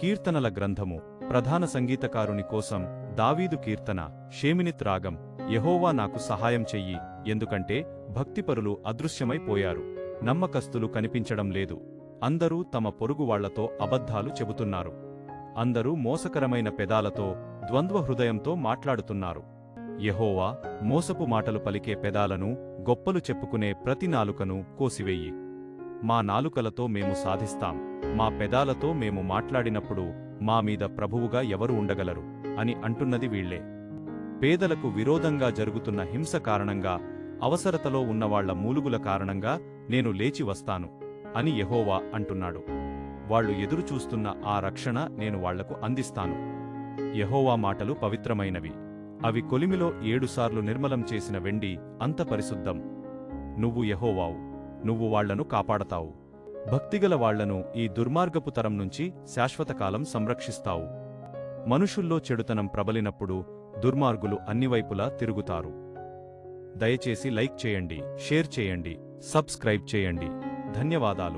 కీర్తనల గ్రంథము ప్రధాన సంగీతకారుని కోసం దావీదు కీర్తన షేమినిత్ రాగం యహోవా నాకు సహాయం చెయ్యి ఎందుకంటే భక్తిపరులు అదృశ్యమైపోయారు నమ్మకస్తులు కనిపించడం లేదు. అందరూ తమ పొరుగువాళ్ళతో అబద్ధాలు చెబుతున్నారు. అందరూ మోసకరమైన పెదాలతో ద్వంద్వ హృదయంతో మాట్లాడుతున్నారు. యహోవా మోసపు మాటలు పలికే పెదాలను గొప్పలు చెప్పుకునే ప్రతి నాలుకను కోసివెయ్యి మా నాలుకలతో మేము సాధిస్తాం. మా పెదాలతో మేము మాట్లాడినప్పుడు మా మీద ప్రభువుగా ఎవరు ఉండగలరు? అని అంటున్నది వీళ్ళే పేదలకు విరోధంగా జరుగుతున్న హింస కారణంగా అవసరతలో ఉన్నవాళ్ళ మూలుగుల కారణంగా నేను లేచి వస్తాను అని యహోవా అంటున్నాడు. వాళ్ళు ఎదురుచూస్తున్న ఆ రక్షణ నేను వాళ్ళకు అందిస్తాను. యహోవా మాటలు పవిత్రమైనవి. అవి కొలిమిలో ఏడుసార్లు నిర్మలం చేసిన వెండి అంత పరిశుద్ధం. నువ్వు యహోవావు. నువ్వు వాళ్ళను కాపాడతావు. భక్తిగల వాళ్ళను ఈ దుర్మార్గపు తరం నుంచి శాశ్వతకాలం సంరక్షిస్తావు. మనుషుల్లో చెడుతనం ప్రబలినప్పుడు దుర్మార్గులు అన్నివైపులా తిరుగుతారు. దయచేసి లైక్ చేయండి షేర్ చేయండి సబ్స్క్రైబ్ చేయండి. ధన్యవాదాలు.